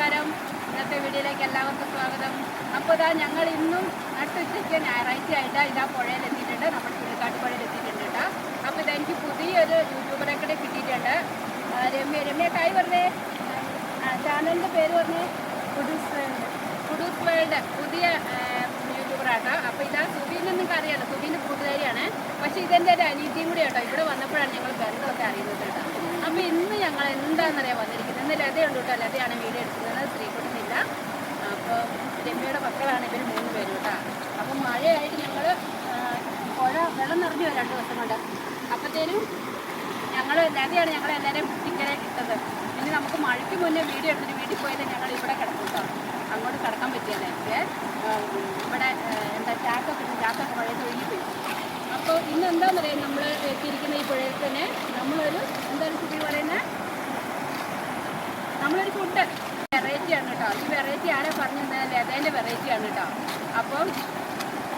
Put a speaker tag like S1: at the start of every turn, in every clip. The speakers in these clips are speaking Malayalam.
S1: നമസ്കാരം. ഇന്നത്തെ വീഡിയോയിലേക്ക് എല്ലാവർക്കും സ്വാഗതം. അപ്പോൾ ഇതാ ഞങ്ങൾ ഇന്നും നട്ടുച്ചയ്ക്ക് ഞായറാഴ്ച ആയിട്ട് ഇതാ പുഴയിൽ എത്തിയിട്ടുണ്ട്. നമ്മുടെ ചുരുക്കാട്ട് പുഴയിൽ എത്തിയിട്ടുണ്ട് കേട്ടോ. അപ്പോൾ ഇതെനിക്ക് പുതിയൊരു യൂട്യൂബറെ കൂടെ കിട്ടിയിട്ടുണ്ട്. രമ്യ രമ്യ കായ് പറഞ്ഞേ. ചാനലിന്റെ പേര് പറഞ്ഞേ? കുഡൂസ് വേൾഡ്. കുഡൂസ് വേൾഡ്. പുതിയ യൂട്യൂബറാട്ടോ. അപ്പോൾ ഇതാ സുബീനെ നിങ്ങൾക്ക് അറിയാലോ. സുബീന്റെ കൂട്ടുകാരിയാണ്. പക്ഷേ ഇതെന്റെ ഒരു അനീതിയും കൂടി കേട്ടോ. ഇവിടെ വന്നപ്പോഴാണ് ഞങ്ങൾ ബന്ധമൊക്കെ അറിയുന്നത് കേട്ടോ. അപ്പോൾ ഇന്ന് ഞങ്ങൾ എന്താണെന്നറിയാൻ വന്നിരിക്കുന്നത്? ഇന്ന് ലതയുണ്ട് കേട്ടോ. ലതയാണ് വീഡിയോ എടുക്കുന്നത്. രമ്യയുടെ മക്കളാണ് ഇവർ മൂന്ന് പേരും കേട്ടോ. അപ്പം മഴയായിട്ട് ഞങ്ങൾ പുഴ വെള്ളം നിറഞ്ഞു വരും രണ്ട് ദിവസം കൊണ്ട്. അപ്പോഴത്തേനും ഞങ്ങൾ നദിയാണ് ഞങ്ങൾ എല്ലാവരെയും ഇങ്ങനെ ഇട്ടത്. ഇനി നമുക്ക് മഴയ്ക്ക് മുന്നേ വീഡിയോ എടുത്തിട്ട് വീട്ടിൽ പോയത് ഞങ്ങൾ ഇവിടെ കിടക്കും കേട്ടോ. അങ്ങോട്ട് കിടക്കാൻ പറ്റിയത് ഇവിടെ എന്താ ചാക്കൊക്കെ. ചാക്കൊക്കെ മഴയത്ത് ഒഴുകിപ്പോയി അപ്പോൾ ഇന്ന് എന്താണെന്നറിയാം നമ്മൾ എത്തിയിരിക്കുന്ന ഈ പുഴയിൽ തന്നെ നമ്മളൊരു എന്താണ് കുട്ടി പറയുന്നത് നമ്മളൊരു ഫുഡ് വെറൈറ്റി ആണ് കേട്ടോ. ഈ വെറൈറ്റി ആരാ പറഞ്ഞു തന്നെ ലതേന്റെ വെറൈറ്റിയാണ് കേട്ടോ. അപ്പം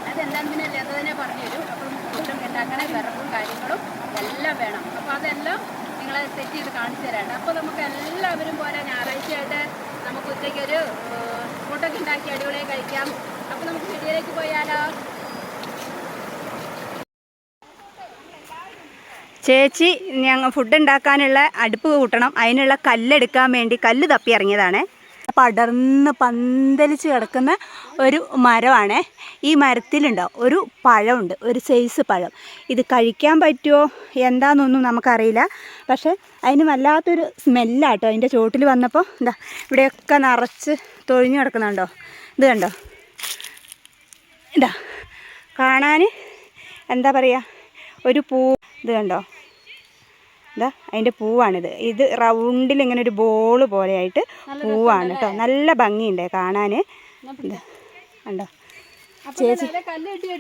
S1: അതെന്താണെന്ന് പിന്നെ ലത തന്നെ പറഞ്ഞു തരും അപ്പം ഫുഡും ഉണ്ടാക്കണേ വിറകും കാര്യങ്ങളും എല്ലാം വേണം. അപ്പോൾ അതെല്ലാം നിങ്ങളെ സെറ്റ് ചെയ്ത് കാണിച്ചു തരാം അപ്പോൾ നമുക്ക് എല്ലാവരും പോരാ. ഞായറാഴ്ചയായിട്ട് നമുക്ക് ഉച്ചയ്ക്കൊരു ഫുഡൊക്കെ ഉണ്ടാക്കി അടിപൊളിയായി കഴിക്കാം. അപ്പോൾ നമുക്ക് വീഡിയോയിലേക്ക് പോയാലോ?
S2: ചേച്ചി ഞങ്ങൾ ഫുഡ് ഉണ്ടാക്കാനുള്ള അടുപ്പ് കൂട്ടണം. അതിനുള്ള കല്ലെടുക്കാൻ വേണ്ടി കല്ല് തപ്പി ഇറങ്ങിയതാണ്. പടർന്ന് പന്തലിച്ച് കിടക്കുന്ന ഒരു മരമാണ്. ഈ മരത്തിലുണ്ടോ ഒരു പഴമുണ്ട്. ഒരു സൈസ് പഴം. ഇത് കഴിക്കാൻ പറ്റുമോ എന്താണെന്നൊന്നും നമുക്കറിയില്ല. പക്ഷേ അതിന് വല്ലാത്തൊരു സ്മെല്ലാട്ടോ അതിന്റെ ചോട്ടിൽ വന്നപ്പോൾ എന്താ ഇവിടെയൊക്കെ നിറച്ച് തൊഴിഞ്ഞു കിടക്കുന്നുണ്ടോ? ഇത് കണ്ടോ? ഇതാ കാണാൻ എന്താ പറയുക ഒരു പൂ ഇത് കണ്ടോ? ഇതാ അതിന്റെ പൂവാണിത്. ഇത് റൗണ്ടിൽ ഇങ്ങനെ ഒരു ബോൾ പോലെയായിട്ട് പൂവാണ് കേട്ടോ. നല്ല ഭംഗിയുണ്ട് കാണാൻ ഉണ്ടോ ചേച്ചി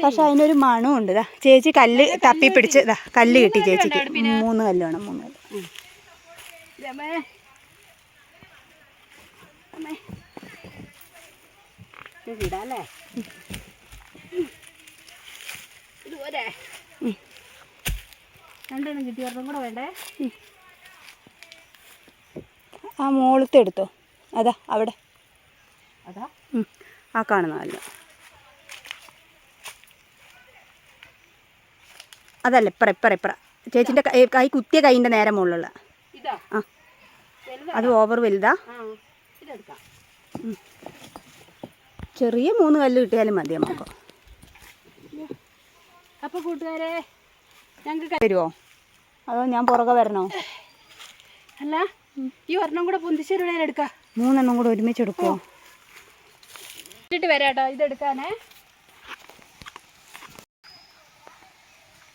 S2: പക്ഷെ അതിനൊരു മണമുണ്ട്. ഇതാ ചേച്ചി കല്ല് തപ്പി പിടിച്ച് ഇതാ കല്ല് കിട്ടി ചേച്ചിക്ക്. മൂന്ന് കല്ല് വേണം മൂന്ന് കല്ല്.
S1: ഇടാല്ലേ ഇത് പോരെ രണ്ടെണ്ണം കിട്ടി. ഒരെണ്ണം കൂടെ വേണ്ടേ?
S2: ആ മോളത്തെ എടുത്തോ. അതാ അവിടെ.
S1: അതാ?
S2: ആ കാണുന്നതല്ല. അതല്ല ഇപ്പറ ഇപ്പറ ഇപ്പറ. ചേച്ചിന്റെ കൈ കുത്തിയ കൈന്റെ നേരെ മുകളിലുള്ള. ആ. അത് ഓവർ വലുതാ? ചെറിയ മൂന്ന് കല്ല് കിട്ടിയാലും മതി നമുക്ക്
S1: അപ്പൊ കൂട്ടുകാരെ ഞങ്ങൾക്ക്
S2: തരുമോ അതോ ഞാൻ പുറകെ വരണോ?
S1: അല്ല ഈ ഒരെണ്ണം കൂടെ പൊന്തിശ്ശേരി എടുക്ക
S2: മൂന്നെണ്ണം കൂടെ ഒരുമിച്ച് എടുക്കുമോ
S1: ഇട്ടിട്ട് വരാട്ടോ ഇതെടുക്കാനേ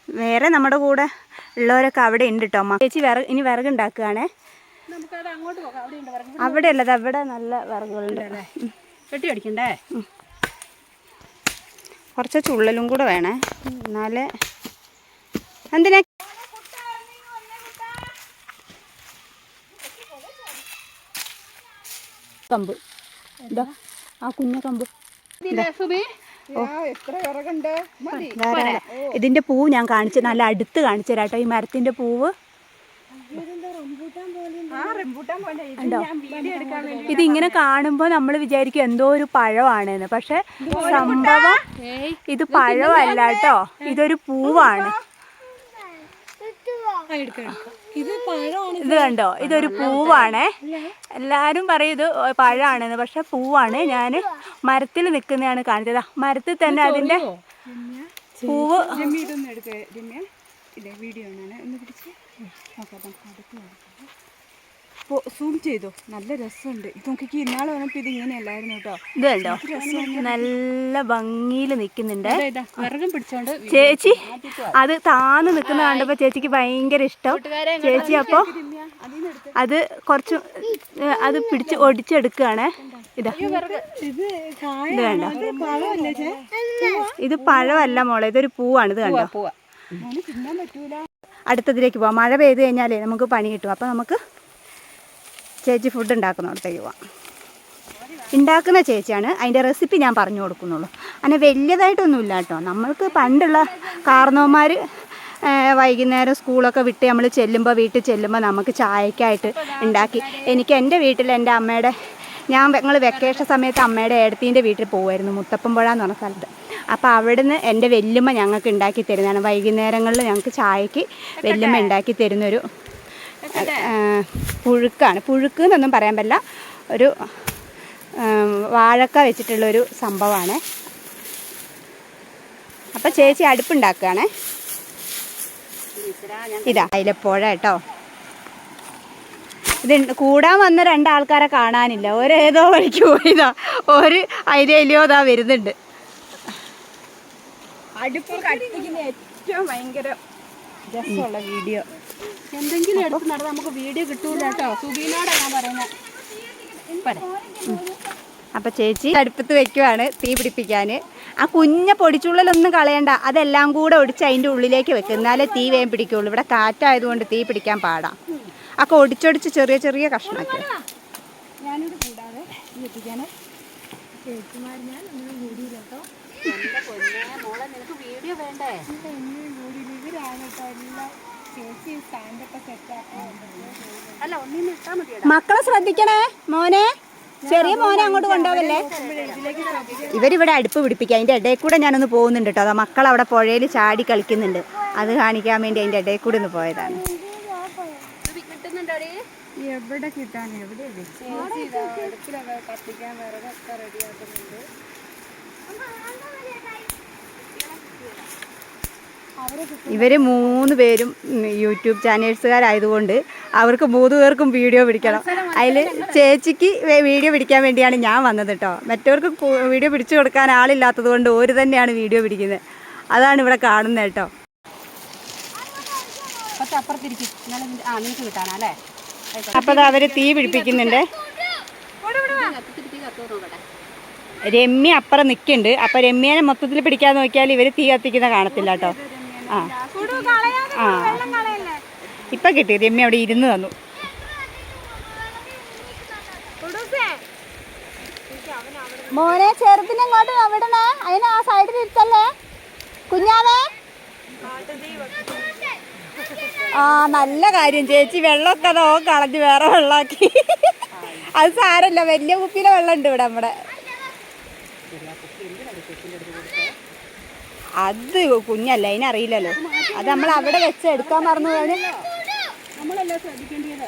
S2: വേറെ നമ്മുടെ കൂടെ ഉള്ളവരൊക്കെ അവിടെ ഉണ്ട് കേട്ടോ അമ്മ. ചേച്ചി വിറക് ഇനി വിറക് ഉണ്ടാക്കുകയാണേ.
S1: അങ്ങോട്ട് പോകാം അവിടെ
S2: അല്ലത് അവിടെ നല്ല വിറകുകളുണ്ട്. കെട്ടി
S1: വെട്ടി അടിക്കണ്ടേ?
S2: കുറച്ച് ചുള്ളലും കൂടെ വേണേ. എന്നാലേ. എന്തിനാ കമ്പ് എന്താ ആ കുഞ്ഞ കമ്പ് ഇതിന്റെ പൂവ് ഞാൻ കാണിച്ചു നല്ല അടുത്ത് കാണിച്ചു തരാട്ടോ ഈ മരത്തിന്റെ പൂവ്. ഇത് ഇങ്ങനെ കാണുമ്പോൾ നമ്മൾ വിചാരിക്കും എന്തോ ഒരു പഴമാണെന്ന്. പക്ഷെ സംഭവം ഇത് പഴമല്ല കേട്ടോ. ഇതൊരു പൂവാണ്. ഇത് കണ്ടോ? ഇതൊരു പൂവാണേ. എല്ലാരും പറയും ഇത് പഴമാണെന്ന് പക്ഷെ പൂവാണ്. ഞാൻ മരത്തിൽ നിൽക്കുന്നതാണ് കാണിച്ചത് മരത്തിൽ തന്നെ അതിന്റെ പൂവ്.
S1: വീഡിയോ ആണ്. ഒന്ന് പിടിച്ച്. നോക്കാം നമുക്ക് അടുത്ത് നോക്കാം സൂം ചെയ്തോ? നല്ല രസമുണ്ട്. ഇത് നോക്കിക്ക് ഇന്നാളെ വന്നപ്പോൾ ഇത് ഇങ്ങനെയല്ലായിരുന്നു കേട്ടോ.
S2: ഇത് കണ്ടോ? നല്ല ഭംഗിയിൽ നിൽക്കുന്നുണ്ട്
S1: വിറകും പിടിച്ചോണ്ട്
S2: ചേച്ചി അത് താന്ന് നിൽക്കുന്ന കണ്ടപ്പോ ചേച്ചിക്ക് ഭയങ്കര ഇഷ്ടം. ചേച്ചി അപ്പോൾ അത് കുറച്ച് അത് പിടിച്ച് ഒടിച്ചെടുക്കുകയാണ് ഇതാ.
S1: ഇത്
S2: ഇത് കണ്ടോ
S1: പഴമല്ലേ ചേ
S2: ഇത് പഴമല്ല മോളെ ഇതൊരു പൂവാണ് ഇത് കണ്ടോ?
S1: പോവാ തിന്നാൻ പറ്റൂല.
S2: അടുത്തതിലേക്ക് പോവാം. മഴ പെയ്ത് കഴിഞ്ഞാലേ നമുക്ക് പണി കിട്ടും. അപ്പോൾ നമുക്ക് ചേച്ചി ഫുഡ് ഉണ്ടാക്കുന്നിടത്തേക്ക് പോവാം ഉണ്ടാക്കുന്ന ചേച്ചിയാണ്. അതിന്റെ റെസിപ്പി ഞാൻ പറഞ്ഞു കൊടുക്കുന്നുള്ളൂ. അങ്ങനെ വലിയതായിട്ടൊന്നുമില്ല കേട്ടോ നമ്മൾക്ക് പണ്ടുള്ള കാർന്നവന്മാർ വൈകുന്നേരം സ്കൂളൊക്കെ വിട്ട് നമ്മൾ ചെല്ലുമ്പോൾ വീട്ടിൽ ചെല്ലുമ്പോൾ നമുക്ക് ചായക്കായിട്ട് ഉണ്ടാക്കി. എനിക്ക് എന്റെ വീട്ടിൽ എന്റെ അമ്മയുടെ ഞാൻ ഞങ്ങൾ വെക്കേഷൻ സമയത്ത് അമ്മയുടെ ഏടത്തീന്റെ വീട്ടിൽ പോകുമായിരുന്നു മുത്തപ്പമ്പുഴ എന്ന് പറഞ്ഞ സ്ഥലത്ത്. അപ്പോൾ അവിടുന്ന് എന്റെ വെല്ലുമ്മ ഞങ്ങൾക്ക് ഉണ്ടാക്കി തരുന്നതാണ്. വൈകുന്നേരങ്ങളിൽ ഞങ്ങൾക്ക് ചായക്ക് വെല്ലുമ്മ ഉണ്ടാക്കി തരുന്നൊരു പുഴുക്കാണ്. പുഴുക്ക് എന്നൊന്നും പറയാൻ പറ്റില്ല. ഒരു വാഴക്ക വെച്ചിട്ടുള്ളൊരു സംഭവമാണ്. അപ്പം ചേച്ചി അടുപ്പുണ്ടാക്കുകയാണേ. ഇതാ അതിലെപ്പോഴ കേട്ടോ. ഇത് കൂടാൻ വന്ന രണ്ടാൾക്കാരെ കാണാനില്ല. ഒരേതോ വഴിക്ക് പോയതാ. ഒരു അയിലയിലോ ഇതാ വരുന്നുണ്ട്.
S1: അടുപ്പ് കത്തിക്കുന്ന ഏറ്റവും ഭയങ്കര രസമുള്ള വീഡിയോ. എന്തെങ്കിലും എടുത്ത് നടന്ന് നമുക്ക് വീഡിയോ കിട്ടൂല കേട്ടോ. സുബീനോടാ ഞാൻ പറയുന്നത്
S2: അപ്പം ചേച്ചി അടുപ്പത്ത് വെക്കുവാണ് തീ പിടിപ്പിക്കാൻ. ആ കുഞ്ഞ പൊടിച്ചുള്ളിലൊന്നും കളയണ്ട. അതെല്ലാം കൂടെ ഒടിച്ച് അതിന്റെ ഉള്ളിലേക്ക് വെക്കും. എന്നാലേ തീ വേം പിടിക്കുള്ളൂ. ഇവിടെ കാറ്റായതുകൊണ്ട് തീ പിടിക്കാൻ പാടാം. ഒക്കെ ഒടിച്ചൊടിച്ച് ചെറിയ ചെറിയ കഷ്ണമൊക്കെ.
S1: ഞാനിത് കൂടാതെ എത്തിക്കാൻ ചേച്ചിമാർ ഞാൻ വീഡിയോ നിനക്ക് വേണ്ടേ? ഇവരാണ് കേട്ടോ എല്ലാം.
S2: മക്കളെ ശ്രദ്ധിക്കണേ മോനെ. ചെറിയ മോനെ അങ്ങോട്ട് കൊണ്ടാവല്ലേ ഇവരിവിടെ അടുപ്പ് പിടിപ്പിക്കുക. അതിന്റെ ഇടയിൽ കൂടെ ഞാനൊന്ന് പോകുന്നുണ്ട് കേട്ടോ. അതാ മക്കൾ അവിടെ പുഴയിൽ ചാടി കളിക്കുന്നുണ്ട്. അത് കാണിക്കാൻ വേണ്ടി അതിന്റെ ഇടയിൽ കൂടെ ഒന്ന് പോയതാണ്.
S1: എവിടെ കിട്ടാൻ? എവിടെ അടുപ്പിലൊക്കെ കത്തിക്കാൻ വിറകൊക്കെ റെഡിയാക്കുന്നുണ്ട്
S2: ഇവർ മൂന്ന് പേരും യൂട്യൂബ് ചാനൽസുകാരായതുകൊണ്ട് അവർക്ക് മൂന്ന് പേർക്കും വീഡിയോ പിടിക്കണം. അതിൽ ചേച്ചിക്ക് വീഡിയോ പിടിക്കാൻ വേണ്ടിയാണ് ഞാൻ വന്നത് കേട്ടോ മറ്റവർക്ക് വീഡിയോ പിടിച്ചു കൊടുക്കാൻ ആളില്ലാത്തത് കൊണ്ട് ഒരു തന്നെയാണ് വീഡിയോ പിടിക്കുന്നത്. അതാണ് ഇവിടെ കാണുന്നത് കേട്ടോ അപ്പോൾ അവർ തീ പിടിപ്പിക്കുന്നുണ്ട്. രമ്യ അപ്പുറം നിൽക്കുന്നുണ്ട് അപ്പോൾ രമ്യനെ മൊത്തത്തിൽ പിടിക്കാൻ നോക്കിയാൽ ഇവർ തീ കത്തിക്കുന്ന കാണത്തില്ല കേട്ടോ ആ. ആ. ഇപ്പം കിട്ടി. രമ്യ അവിടെ ഇരുന്ന് തന്നു. മോനെ ചെറുതിനെ ഇങ്ങോട്ട് വിടണേ. അതിന് ആ സൈഡിൽ ഇരുത്തല്ലേ? കുഞ്ഞാവേ. ആ നല്ല കാര്യം. ചേച്ചി വെള്ളമൊക്കെ അതോ കളഞ്ഞ് വേറെ വെള്ളമാക്കി. അത് സാരല്ല വലിയ കുപ്പിയിലെ വെള്ളം ഉണ്ട് ഇവിടെ നമ്മുടെ. അത് കുഞ്ഞല്ല അതിനറിയില്ലല്ലോ. അത് നമ്മൾ അവിടെ വെച്ച് എടുക്കാൻ മറന്നു പോയാൽ
S1: നമ്മളല്ലേ ശ്രദ്ധിക്കേണ്ടത്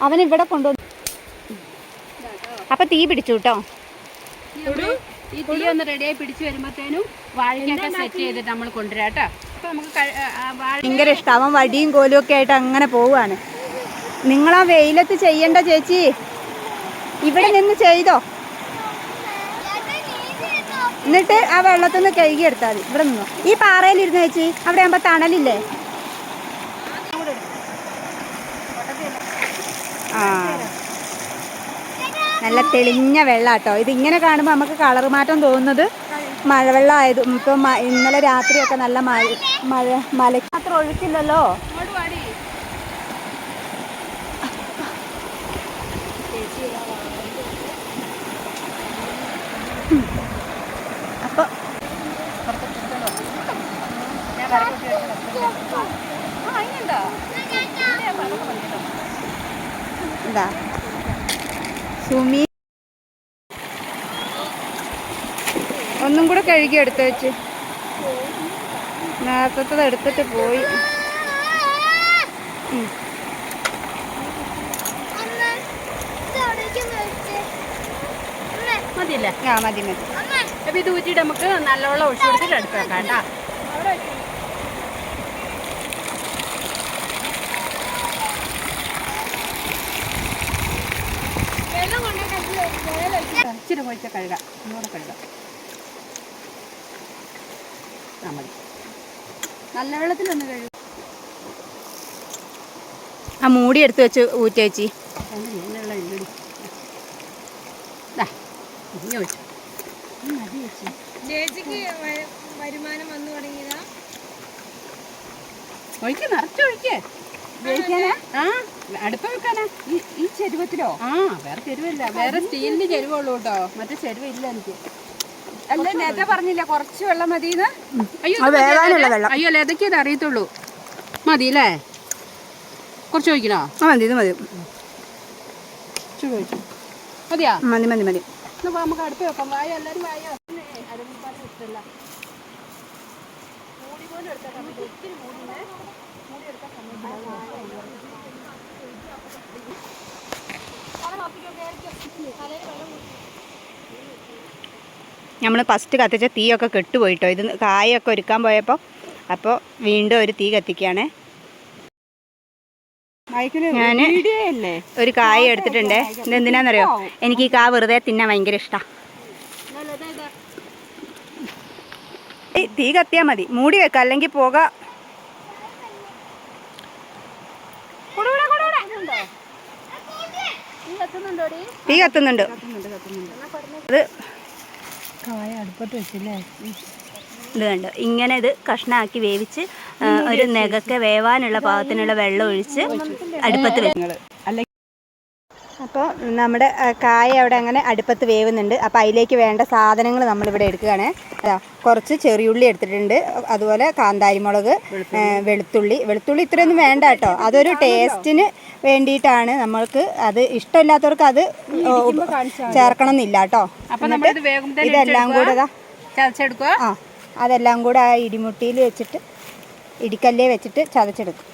S2: അവൻ ഇവിടെ കൊണ്ടുവന്നു അപ്പൊ തീ പിടിച്ചു കേട്ടോ.
S1: ഈ തീ ഒന്ന് റെഡിയായി പിടിച്ചു വരുമ്പോഴത്തേനും വാഴയ്ക്കൊക്കെ സെറ്റ് ചെയ്തിട്ട് നമ്മൾ കൊണ്ടുവരാം കേട്ടോ. അപ്പൊ നമുക്ക്
S2: ഭയങ്കര ഇഷ്ടം. അവൻ വടിയും കോലും ഒക്കെ ആയിട്ട് അങ്ങനെ പോവാണ് നിങ്ങൾ ആ വെയിലത്ത് ചെയ്യണ്ട ചേച്ചി. ഇവിടെ നിന്ന് ചെയ്തോ. എന്നിട്ട് ആ വെള്ളത്തിൽ നിന്ന് കഴുകി എടുത്താൽ മതി. ഇവിടെ നിന്നോ. ഈ പാറയിലിരുന്ന് ചേച്ചി അവിടെ ആകുമ്പോൾ തണലില്ലേ? ആ. നല്ല തെളിഞ്ഞ വെള്ളാട്ടോ. ഇത് ഇങ്ങനെ കാണുമ്പോൾ നമുക്ക് കളർ മാറ്റം തോന്നുന്നത് മഴവെള്ളം ആയത് ഇപ്പം ഇന്നലെ രാത്രിയൊക്കെ നല്ല മഴ മഴ മലയ്ക്ക് ഒഴുക്കില്ലല്ലോ
S1: ഇങ്ങോട്ട് വാടി
S2: അപ്പോൾ
S1: ഞാൻ വരക്കൂട്ടി വെച്ചോളാം. ആ അതിനുണ്ടോ
S2: എന്താ? സുമി. ഒന്നും കൂടെ കഴുകി എടുത്ത് വെച്ച് നേരത്തെ എടുത്തിട്ട് പോയി.
S1: മതിയല്ലേ?
S2: ആ മതി മതി.
S1: അപ്പൊ ഇത് ഊറ്റിയിട്ട് നമുക്ക് നല്ലോണം ഒഴിച്ചു കൊടുത്തിട്ട് അടുപ്പ് വെക്കാം കേട്ടാ. ഇച്ചിരി കൊഴിച്ച കഴുകാം. ഒന്നുകൂടെ കഴുകാം. ആ മതി. നല്ല വെള്ളത്തിലൊന്ന് കഴുകും.
S2: ആ മൂടി എടുത്ത് വെച്ച് ഊറ്റേച്ചി
S3: വന്നു തുടങ്ങിയതാ.
S1: ഒഴിക്ക്. നിറച്ചൊഴിക്ക് ആ അടുപ്പ് വെക്കാനാ? ഈ ഈ ചെരുവത്തിലോ? ആ വേറെ ചെരുവല്ല. വേറെ സ്റ്റീലിന്റെ ചെരുവുള്ളൂ കേട്ടോ. മറ്റേ ചെരുവ ഇല്ല എനിക്ക്. അല്ല നേരത്തെ പറഞ്ഞില്ല കുറച്ച് വെള്ളം മതിന്ന്? അയ്യോ അയ്യോ ലതയ്ക്ക് ഇത് അറിയത്തുള്ളൂ. മതി അല്ലേ കുറച്ച് ചോദിക്കണോ
S2: ആ മതി ഇത് മതി.
S1: മതിയാ?
S2: മതി മതി മതി.
S1: നമുക്ക് അടുപ്പ് വെക്കാം. വായ എല്ലാവരും വായ? അരമുക്കാൽ ഇഷ്ടമല്ല മൂടി പോലും സമയത്ത് ഒത്തിരി മൂടിനെ
S2: നമ്മൾ ഫസ്റ്റ് കത്തിച്ച തീയൊക്കെ കെട്ടുപോയിട്ടോ. ഇത് കായൊക്കെ ഒരുക്കാൻ പോയപ്പോൾ അപ്പോൾ വീണ്ടും ഒരു തീ കത്തിക്കുകയാണ്. ഞാൻ ഒരു കായ എടുത്തിട്ടുണ്ട്. ഇത് എന്തിനാണെന്നറിയോ എനിക്ക് ഈ കാ വെറുതെ തിന്നാൻ ഭയങ്കര ഇഷ്ടമാണ് തീ കത്തിയാൽ മതി. മൂടി വെക്കാം. അല്ലെങ്കിൽ പോക തീ കത്തുന്നുണ്ട്. അത്
S3: കായ അടുപ്പത്ത് വെച്ചില്ലേ?
S2: ഇത് കണ്ടോ? ഇങ്ങനെ ഇത് കഷ്ണാക്കി വേവിച്ച് ഒരു നെകക്കെ വേവാനുള്ള പാകത്തിനുള്ള വെള്ളം ഒഴിച്ച് അടുപ്പത്ത് അപ്പോൾ നമ്മുടെ കായ അവിടെ അങ്ങനെ അടുപ്പത്ത് വേവുന്നുണ്ട്. അപ്പോൾ അതിലേക്ക് വേണ്ട സാധനങ്ങൾ നമ്മളിവിടെ എടുക്കുകയാണ്. കുറച്ച് ചെറിയുള്ളി എടുത്തിട്ടുണ്ട്. അതുപോലെ കാന്താരിമുളക് വെളുത്തുള്ളി. വെളുത്തുള്ളി. ഇത്രയൊന്നും വേണ്ട കേട്ടോ. അതൊരു ടേസ്റ്റിന് വേണ്ടിയിട്ടാണ് നമ്മൾക്ക് അത് ഇഷ്ടമില്ലാത്തവർക്ക് അത് ചേർക്കണം എന്നില്ല കേട്ടോ. ഇതെല്ലാം കൂടെ ആ അതെല്ലാം കൂടെ ആ ഇടിമുട്ടിയിൽ വെച്ചിട്ട് ഇടിക്കല്ലേ വെച്ചിട്ട് ചതച്ചെടുക്കും.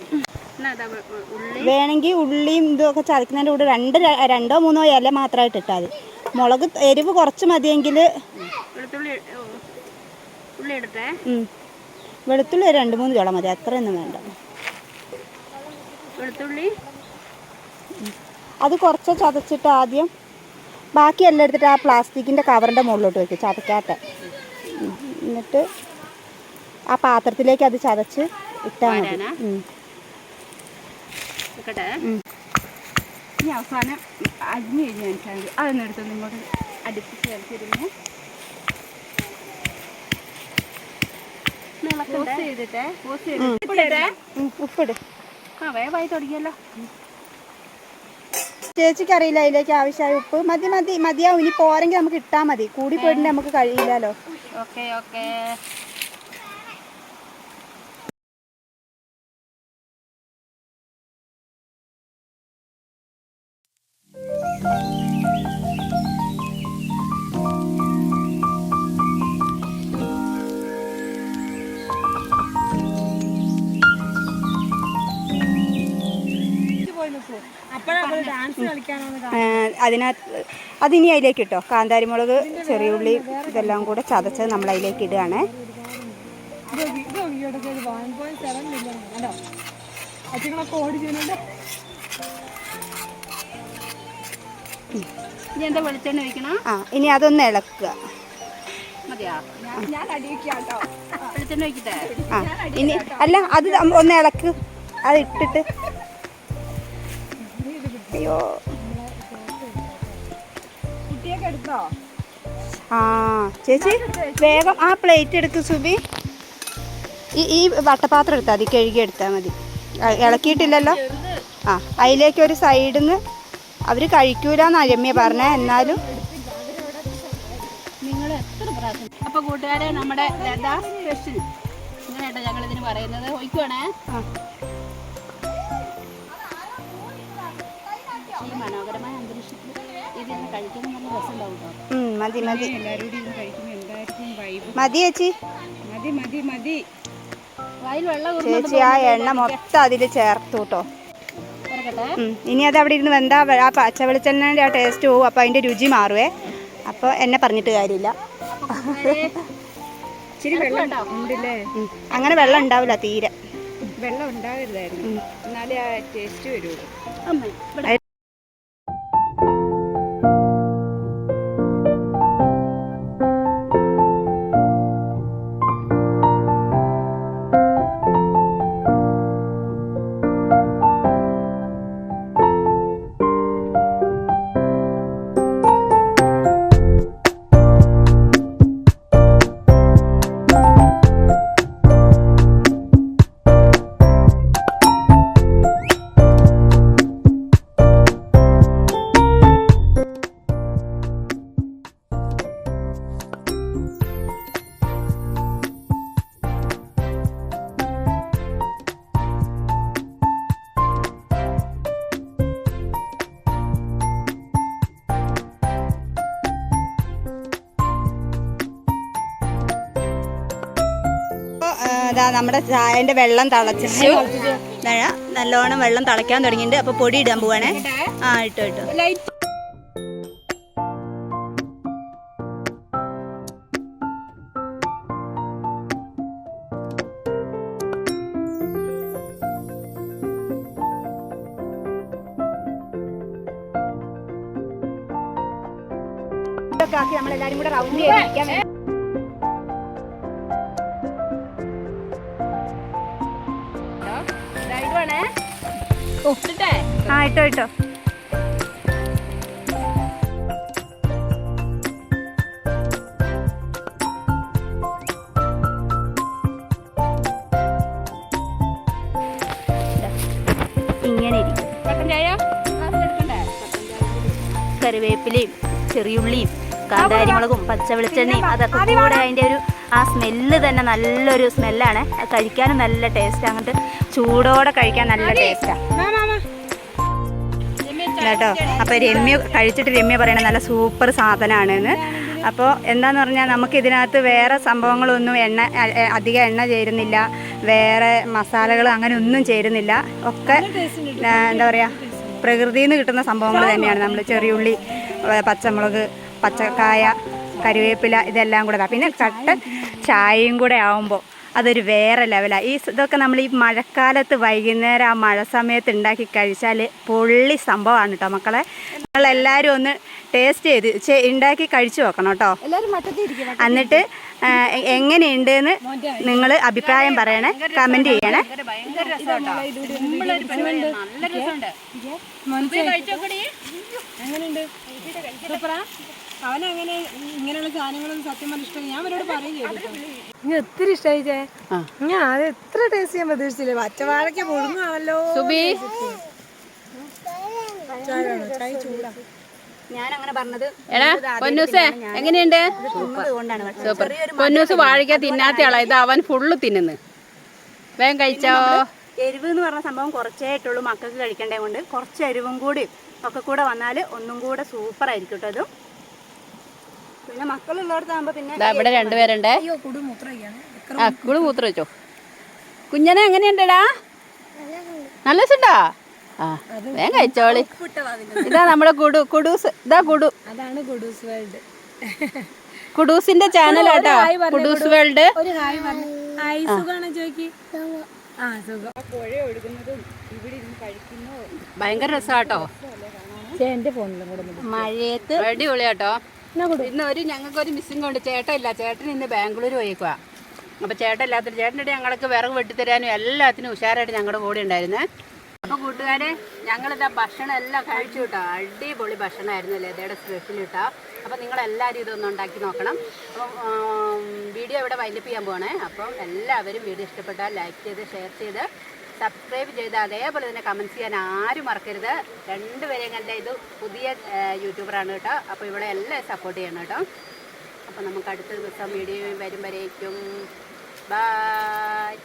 S2: വേണമെങ്കിൽ ഉള്ളിയും ഇതൊക്കെ ചതക്കുന്നതിന്റെ കൂടെ രണ്ട് രണ്ടോ മൂന്നോ ഇല മാത്രമായിട്ട് ഇട്ടാൽ മതി. മുളക് എരിവ് കുറച്ച് മതിയെങ്കിൽ
S1: വെളുത്തുള്ളി
S2: രണ്ട് മൂന്ന് ചോളം മതി. അത്രയൊന്നും വേണ്ട.
S1: വെളുത്തുള്ളി.
S2: അത് കുറച്ച് ചതച്ചിട്ട് ആദ്യം ബാക്കി എല്ലാം എടുത്തിട്ട് ആ പ്ലാസ്റ്റിക്കിന്റെ കവറിന്റെ മുകളിലോട്ട് വയ്ക്കും ചതക്കാത്ത. എന്നിട്ട് ആ പാത്രത്തിലേക്ക് അത് ചതച്ച് ഇട്ടാൽ മതി.
S1: ഇനി അവസാനം അരിഞ്ഞു കഴിഞ്ഞാൽ മതി. അതൊന്നും എടുത്ത് അടുപ്പിച്ച്
S2: ഉപ്പിട്.
S1: ആ വേവായി തുടങ്ങിയല്ലോ.
S2: ചേച്ചിക്ക് അറിയില്ല അതിലേക്ക് ആവശ്യമായ ഉപ്പ്. മതി മതി മതിയാവും. ഇനി പോരെങ്കിൽ നമുക്ക് ഇട്ടാൽ മതി. കൂടി പോയിട്ടുണ്ടെങ്കിൽ നമുക്ക് കഴിയില്ലല്ലോ.
S1: Okay okay.
S2: അതിനകത്ത് അതിനി അതിലേക്ക് ഇട്ടോ. കാന്താരിമുളക് ചെറിയുള്ളി ഇതെല്ലാം കൂടെ ചതച്ചത് നമ്മൾ അതിലേക്ക് ഇടുകയാണ്. ആ ഇനി അതൊന്ന് ഇളക്കുക.
S1: മതിയാ? ഞാൻ അടിയിക്കാട്ടോ വെളിച്ചെണ്ണ ഒഴിക്കട്ടെ?
S2: ആ ഇനി അല്ല അത് ഒന്ന് ഇളക്ക്. അത് ഇട്ടിട്ട് അയ്യോ. ആ ചേച്ചി വേഗം ആ പ്ലേറ്റ് എടുക്ക് സുബി. ഈ ഈ വട്ടപാത്രം എടുത്താൽ മതി കഴുകി എടുത്താൽ മതി. ഇളക്കിയിട്ടില്ലല്ലോ? ആ അതിലേക്ക് ഒരു സൈഡിൽ നിന്ന് അവർ കഴിക്കൂലെന്ന് രമ്യ പറഞ്ഞേ എന്നാലും.
S1: നിങ്ങൾ എത്ര പ്രാവശ്യം? കൂട്ടുകാരെ നമ്മുടെ സ്പെഷ്യൽ ഇങ്ങനെയാട്ടോ ഇതിന് പറയുന്നത്. ഒഴിക്കുവാണേ? ഈ മനോഹരമായ അന്തരീക്ഷത്തിൽ ഇതിന് കഴിക്കുമ്പോൾ നല്ല രസമുണ്ടാവും കേട്ടോ.
S2: ഉം, മതി മതി.
S1: എല്ലാവരോടും ഇത് കഴിക്കുമ്പോൾ എന്തായിരിക്കും വൈബ്
S2: മതി ചേച്ചി.
S1: മതി മതി മതി. വായിൽ വെള്ളം
S2: ചേച്ചി ആ എണ്ണ മൊത്തം അതിൽ ചേർത്തു കേട്ടോ
S1: ഇറക്കട്ടെ
S2: ഇനി അത് അവിടെ ഇരുന്ന് വെന്താ വ- ആ പച്ച ആ ടേസ്റ്റ് പോവും അപ്പോൾ അതിന്റെ രുചി മാറുവേ. അപ്പോൾ എന്നെ പറഞ്ഞിട്ട് കാര്യമില്ല.
S1: ഇച്ചിരി വെള്ളം ഉണ്ടല്ലേ?
S2: ഉം. അങ്ങനെ വെള്ളം ഉണ്ടാവില്ല തീരെ.
S1: വെള്ളം ഉണ്ടാകരുതായിരുന്നു. എന്നാലേ ആ ടേസ്റ്റ് വരുള്ളൂ. അമ്മേ,
S2: ഇതാ നമ്മുടെ ചായന്റെ വെള്ളം തിളച്ചു നല്ലോണം വെള്ളം തിളയ്ക്കാൻ തുടങ്ങിയിട്ടുണ്ട്. അപ്പൊ പൊടി ഇടാൻ പോവാണേ. ആ ഇട്ടോ ഇട്ടോ. ആക്കി നമ്മളെല്ലാരും കൂടെ റൗണ്ട് ചെയ്തിരിക്കാൻ ആ ഇട്ടോ ഇട്ടോ ഇങ്ങനെ ഇരിക്കും. കറിവേപ്പിലയും ചെറിയുള്ളിയും കാന്താരിമുളകും പച്ച വെളിച്ചെണ്ണയും അതൊക്കെ കൂടെ അതിന്റെ ഒരു ആ സ്മെല്ല് തന്നെ നല്ലൊരു സ്മെല്ലാണ് കഴിക്കാനും നല്ല ടേസ്റ്റ് അങ്ങോട്ട് ചൂടോടെ കഴിക്കാൻ നല്ല ടേസ്റ്റാണ് കേട്ടോ. അപ്പോൾ രമ്യ കഴിച്ചിട്ട് രമ്യ പറയണ നല്ല സൂപ്പർ സാധനമാണെന്ന് അപ്പോൾ എന്താന്ന് പറഞ്ഞാൽ നമുക്ക് ഇതിനകത്ത് വേറെ സംഭവങ്ങളൊന്നും എണ്ണ അധികം എണ്ണ ചേരുന്നില്ല. വേറെ മസാലകൾ അങ്ങനെ ഒന്നും ചേരുന്നില്ല. ഒക്കെ എന്താ പറയുക പ്രകൃതിയിൽ നിന്ന് കിട്ടുന്ന സംഭവങ്ങൾ തന്നെയാണ്. നമ്മൾ ചെറിയുള്ളി പച്ചമുളക് പച്ചക്കായ കറിവേപ്പില ഇതെല്ലാം കൂടെ പിന്നെ ചട്ട ചായയും കൂടെ ആവുമ്പോൾ അതൊരു വേറെ ലെവലാണ് ഈ ഇതൊക്കെ നമ്മൾ ഈ മഴക്കാലത്ത് വൈകുന്നേരം ആ മഴ സമയത്ത് ഉണ്ടാക്കി കഴിച്ചാൽ പൊള്ളി സംഭവമാണ് കേട്ടോ മക്കളെ. നമ്മളെല്ലാവരും ഒന്ന് ടേസ്റ്റ് ചെയ്ത് ഉണ്ടാക്കി കഴിച്ചു നോക്കണം കേട്ടോ എന്നിട്ട് എങ്ങനെയുണ്ട് എന്ന് നിങ്ങൾ അഭിപ്രായം പറയണേ കമന്റ് ചെയ്യണേ.
S3: എങ്ങനെയുണ്ട്? സൂപ്പറാ? അവനങ്ങനെ ഇങ്ങനെയുള്ള സാധനങ്ങളൊന്നും സത്യം പറഞ്ഞ ഇഷ്ടം ഞാൻ അവരോട് പറയുകയായിരുന്നു ഒത്തിരി ഇഷ്ടമായി ചേ. ഞാൻ അത് എത്ര ടേസ്റ്റ് ഞാൻ പ്രതീക്ഷിച്ചില്ലേ? പച്ചവാഴയ്ക്ക് പൊടുങ്ങാണല്ലോ
S1: സുബി.
S3: ചായ ചൂടാ.
S2: ഞാൻ അങ്ങനെ പറഞ്ഞത്
S1: എടാ പൊന്നൂസേ എങ്ങനെയുണ്ട്?
S2: കൊണ്ടാണ്
S1: സൂപ്പർ. പൊന്നൂസ് വാഴയ്ക്ക തിന്നാത്ത ആളാ. ഇത് അവൻ ഫുള്ള് തിന്നുന്നു. വേഗം കഴിച്ചോ?
S2: എരിവ് എന്ന് പറഞ്ഞ സംഭവം കുറച്ചേ ആയിട്ടുള്ളൂ മക്കൾക്ക് കഴിക്കേണ്ടത് കൊണ്ട്. കുറച്ച് എരിവും കൂടി ഒക്കെ കൂടെ വന്നാൽ ഒന്നും കൂടെ സൂപ്പർ ആയിരിക്കും കേട്ടോ അതും പിന്നെ പിന്നെ
S1: ഇവിടെ രണ്ടുപേരുണ്ടേ. ആ കുളി മൂത്ര വെച്ചോ കുഞ്ഞനെ എങ്ങനെയുണ്ടടാ? നല്ല സുണ്ടാ ആ വേഗം കഴിച്ചോളി. ഇതാ നമ്മുടെ കുടു കുടൂസ് ഇതാ കുടു.
S3: അതാണ് കുടൂസ് വേൾഡ്.
S1: കുഡൂസിന്റെ ആട്ടോ. കുഡൂസ് വേൾഡ്.
S3: ഒരു ഹായ് പറഞ്ഞു. ഹായ് സുഖാണോ ചോദിക്ക് ആ സുഖം. പുഴ ഒഴുകുന്നതും ഇവിടെ ഇരുന്ന് കഴിക്കുന്നു
S1: ഭയങ്കര രസമാട്ടോ
S3: എന്റെ ഫോണിലും കൂടെ
S1: മഴയത്ത്. അടിപൊളിയാട്ടോ. ഇന്ന് ഒരു ഞങ്ങൾക്ക് ഒരു മിസ്സിംഗ് കൊണ്ട് ചേട്ടൻ ഇല്ല ചേട്ടൻ ഇന്ന് ബാംഗ്ലൂർ പോയിക്കുവാ. അപ്പൊ ചേട്ടൻ ഇല്ലാത്ത ചേട്ടന്റെ ഞങ്ങൾക്ക് വിറക് വെട്ടിത്തരാനും എല്ലാത്തിനും ഉഷാറായിട്ട് ഞങ്ങളുടെ കൂടെ ഉണ്ടായിരുന്നേ. അപ്പൊ കൂട്ടുകാരെ ഞങ്ങളിതാ ഭക്ഷണം എല്ലാം കഴിച്ചു കേട്ടോ. അടിപൊളി ഭക്ഷണമായിരുന്നു ലതയുടെ സ്പെഷ്യൽ കിട്ടാം. അപ്പൊ നിങ്ങൾ എല്ലാവരും ഇതൊന്നും ഉണ്ടാക്കി നോക്കണം. അപ്പം വീഡിയോ ഇവിടെ വൈൻഡപ്പ് ചെയ്യാൻ പോകണേ അപ്പം എല്ലാവരും വീഡിയോ ഇഷ്ടപ്പെട്ടാൽ ലൈക്ക് ചെയ്ത് ഷെയർ ചെയ്ത് സബ്സ്ക്രൈബ് ചെയ്ത് അതേപോലെ തന്നെ കമൻസ് ചെയ്യാൻ ആരും മറക്കരുത്. രണ്ടുപേരെയും കണ്ട ഇത് പുതിയ യൂട്യൂബറാണ് കേട്ടോ. അപ്പോൾ ഇവിടെ എല്ലാം സപ്പോർട്ട് ചെയ്യണം കേട്ടോ. അപ്പോൾ നമുക്ക് അടുത്ത ദിവസം വീഡിയോ വരും വരേക്കും ബായ്